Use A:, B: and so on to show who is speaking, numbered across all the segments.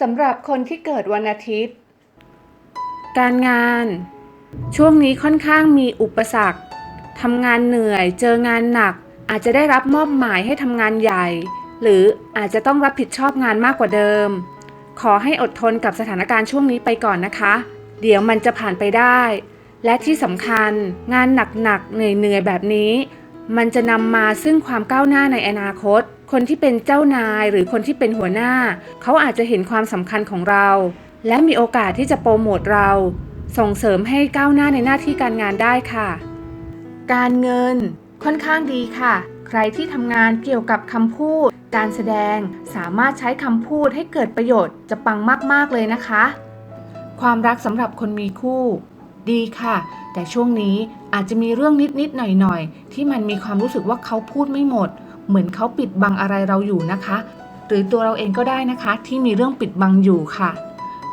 A: สำหรับคนที่เกิดวันอาทิตย์ การงาน ช่วงนี้ค่อนข้างมีอุปสรรคทำงานเหนื่อย เจองานหนัก อาจจะได้รับมอบหมายให้ทำงานใหญ่ หรืออาจจะต้องรับผิดชอบงานมากกว่าเดิม ขอให้อดทนกับสถานการณ์ช่วงนี้ไปก่อนนะคะ เดี๋ยวมันจะผ่านไปได้ และที่สำคัญงานหนักๆเหนื่อยๆแบบนี้ มันจะนำมาซึ่งความก้าวหน้าในอนาคต คนที่เป็นเจ้านายหรือคนที่เป็นหัวหน้า เขาอาจจะเห็นความสำคัญของเรา และมีโอกาสที่จะโปรโมทเรา ส่งเสริมให้ก้าวหน้าในหน้าที่การงานได้ค่ะ การเงินค่อนข้างดีค่ะ ใครที่ทำงานเกี่ยวกับคำพูด การแสดงสามารถใช้คำพูดให้เกิดประโยชน์จะปังมากๆเลยนะคะ ความรักสำหรับคนมีคู่ ดีค่ะแต่ช่วงนี้อาจจะมีเรื่องนิดๆหน่อยๆ ที่มันมีความรู้สึกว่าเขาพูดไม่หมด เหมือนเขาปิดบังอะไรเราอยู่นะคะ หรือตัวเราเองก็ได้นะคะ ที่มีเรื่องปิดบังอยู่ค่ะ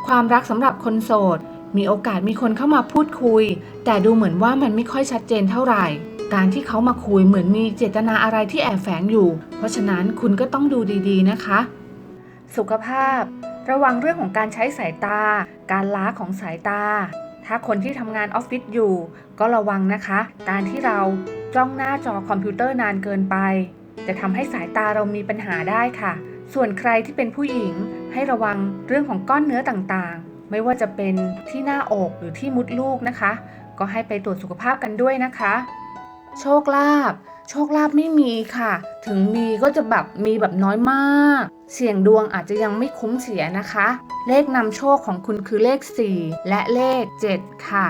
A: ความรักสำหรับคนโสด มีโอกาสมีคนเข้ามาพูดคุย แต่ดูเหมือนว่ามันไม่ค่อยชัดเจนเท่าไหร่ การที่เขามาคุยเหมือนมีเจตนาอะไรที่แอบแฝงอยู่ เพราะฉะนั้นคุณก็ต้องดูดีๆนะคะ สุขภาพ ระวังเรื่องของการใช้สายตา การล้าของสายตา ถ้าคนที่ทำงานออฟฟิศอยู่ ก็ระวังนะคะ การที่เราจ้องหน้าจอคอมพิวเตอร์นานเกินไป จะทำให้สายตาเรามีปัญหาได้ค่ะ ส่วนใครที่เป็นผู้หญิงให้ระวังเรื่องของก้อนเนื้อต่างๆ ไม่ว่าจะเป็นที่หน้าอกหรือที่มุดลูกนะคะ ก็ให้ไปตรวจสุขภาพกันด้วยนะคะ โชคลาภโชคลาภไม่มีค่ะ ถึงมีก็จะแบบมีแบบน้อยมาก เสี่ยงดวงอาจจะยังไม่คุ้มเสียนะคะ เลขนำโชคของคุณคือเลข 4 และเลข 7 ค่ะ